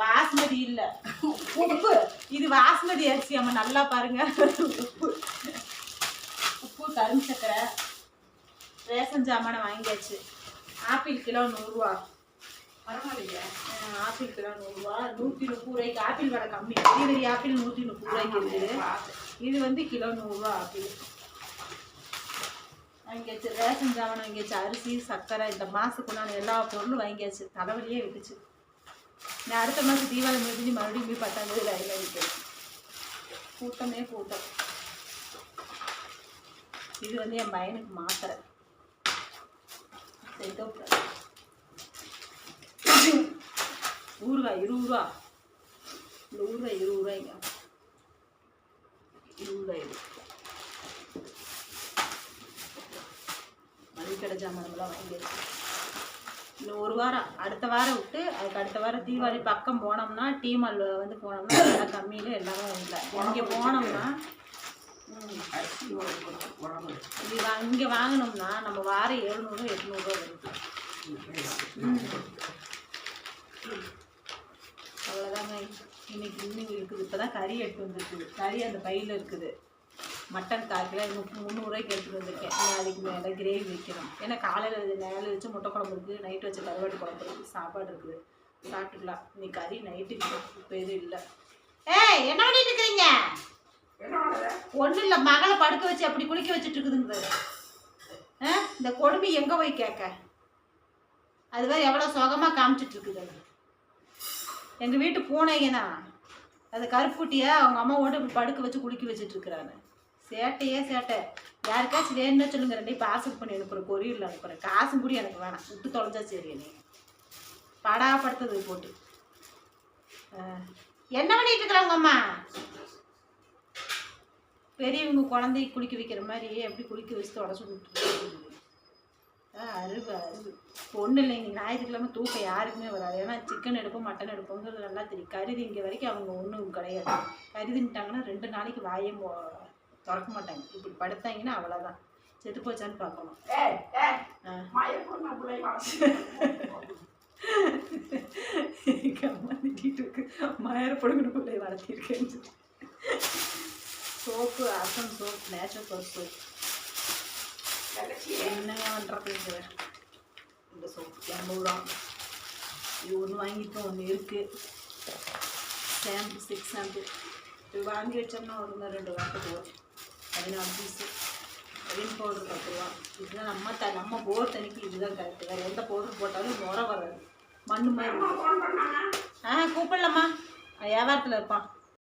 வாஸ்மதி இல்லை. உப்பு. இது வாஸ்மதி அரிசி. அம்மா நல்லா பாருங்க. உப்பு. உப்பு கரும்பு சக்கரை ரேஷன் ஜாமானை வாங்கியாச்சு. ஆப்பிள் கிலோ நூறுரூவா பரவாயில்லையே. அஹ் ஆப்பிள் கிலோ நூறுரூவா நூற்றி முப்பது ரூபாய்க்கு ஆப்பிள் விலை கம்மி. பெரிய பெரிய ஆப்பிள் நூற்றி முப்பது ரூபாய்க்கு இருக்குது. இது வந்து கிலோ நூறுரூவா ஆப்பிள். வாங்கியாச்சு. ரேஷன் ஜாமான் வாங்கியாச்சு. அரிசி சர்க்கரை இந்த மாதத்துக்குண்டான எல்லா பொருளும் வாங்கியாச்சு. தலைவலியே விட்டுச்சு. நான் அடுத்த மாதம் தீபாவளி முடிஞ்சு மறுபடியும் போய் பத்தாம் தேதி ரயில் அடிக்கிறேன் கூட்டமே கூட்டம். இது வந்து என் பையனுக்கு மாத்திரை. செய்தோ ஊறுகாய் இருபது ரூபா. இந்த ஊறுகாய் இருபது ரூபாய்ங்க. இருபது ரூபாய். இது மளிகை ஜாமான்லாம் வாங்கியாச்சு. இன்னும் ஒரு வாரம் அடுத்த வாரம் விட்டு அதுக்கு அடுத்த வாரம் தீபாவளி பக்கம் போனோம்னா டீ மால் வந்து போனோம்னா எல்லா கம்மியில் எல்லாமே இல்லை இங்கே போனோம்னா இது இங்கே வாங்கினோம்னா நம்ம வாரம் எழுநூறு எட்நூறுரூவா வருது அவ்வளோதாங்க இன்னைக்கு இன்னும் இருக்குது. இப்போ தான் கறி எடுத்து வந்துருக்குது கறி அந்த பையில் இருக்குது. மட்டன் கால் கிலோ முந்நூறுரூவாய்க்கு எடுத்துகிட்டு வந்திருக்கேன். நாளைக்கு மேலே கிரேவி வைக்கணும் ஏன்னா காலையில் நேரில் வச்சு முட்டை குழம்பு இருக்குது நைட்டு வச்ச கருவாட்டு குழம்பு இருக்குது சாப்பாடு இருக்குது. சாப்பிட்டுக்கலாம். இன்னைக்கு கறி நைட்டுக்கு இப்போ எதுவும் இல்லை. ஏய் என்ன பண்ணிட்டு இருக்கிறீங்க ஒன்றும் இல்லை. மகளை படுக்க வச்சு அப்படி குளிக்க வச்சுட்டு இருக்குதுங்க ஆ? இந்த கொடுமை எங்கே போய் கேட்க? அது வேறு எவ்வளோ சுகமாக காமிச்சிட்டு இருக்குது எங்கள் வீட்டு பூனைங்க தான் அது கருப்புட்டியை அவங்க அம்மா ஓட்டு படுக்க வச்சு குளிக்க வச்சுட்டு இருக்கிறாங்க. சேட்டையே சேட்டை. யாருக்காச்சும் வேணும்னா சொல்லுங்க. ரெண்டையும் பார்சல் பண்ணி அனுப்புகிறேன் கொரியரில் அனுப்புகிறேன் காசும் கூட எனக்கு வேணாம். விட்டு தொலைஞ்சா சரி நீ படாப்படுத்தது போட்டு. ஆ. என்ன பண்ணிட்டு இருக்கிறாங்க அம்மா? பெரியவங்க குழந்தைய குளிக்க வைக்கிற மாதிரி எப்படி குளிக்க வச்சு உடச்சு விட்டுருக்கு ஆ அருவு அருவு. ஒன்றும் இல்லை. ஞாயிற்றுக்கிழமை தூக்கம் யாருக்குமே வராது. ஏன்னா சிக்கன் எடுப்போம் மட்டன் எடுப்போங்கிறது நல்லா தெரியும். கருதி இங்கே வரைக்கும் அவங்க ஒன்றும் கிடையாது. கருதின்ட்டாங்கன்னா ரெண்டு நாளைக்கு வாயே மோ- திறக்க மாட்டாங்க இப்படி படுத்தாங்கன்னா அவ்வளோதான் செத்து போச்சான்னு பார்க்கணும். அம்மா திட்டிட்டு இருக்கு. மயர பொடுங்கன பிள்ளை வளர்த்திருக்கேன்னு சோப்பு அசம் சோப் நேச்சுரல் சோப் சோப் பண்ணுறதுங்கிற இந்த சோப்பு எண்பது இது ஒன்று வாங்கிட்டோம் ஒன்று இருக்குது ஷாம்பு சிக்ஸ் ஷாம்பு இது வாங்கி வச்சோம்னா ஒரு ரெண்டு வாரத்துக்கு வரும் பதினாலு பீஸு ரின் பவுடர் பத்து ரூபா இதுதான் நம்ம த நம்ம போர் தண்ணிக்கு இதுதான் கரெக்டு வேறு எந்த பவுடர் போட்டாலும் முறை வராது. மண்ணு மாதிரி ஆ கூப்பிடலாமா வியாபாரத்தில் இருப்பான்.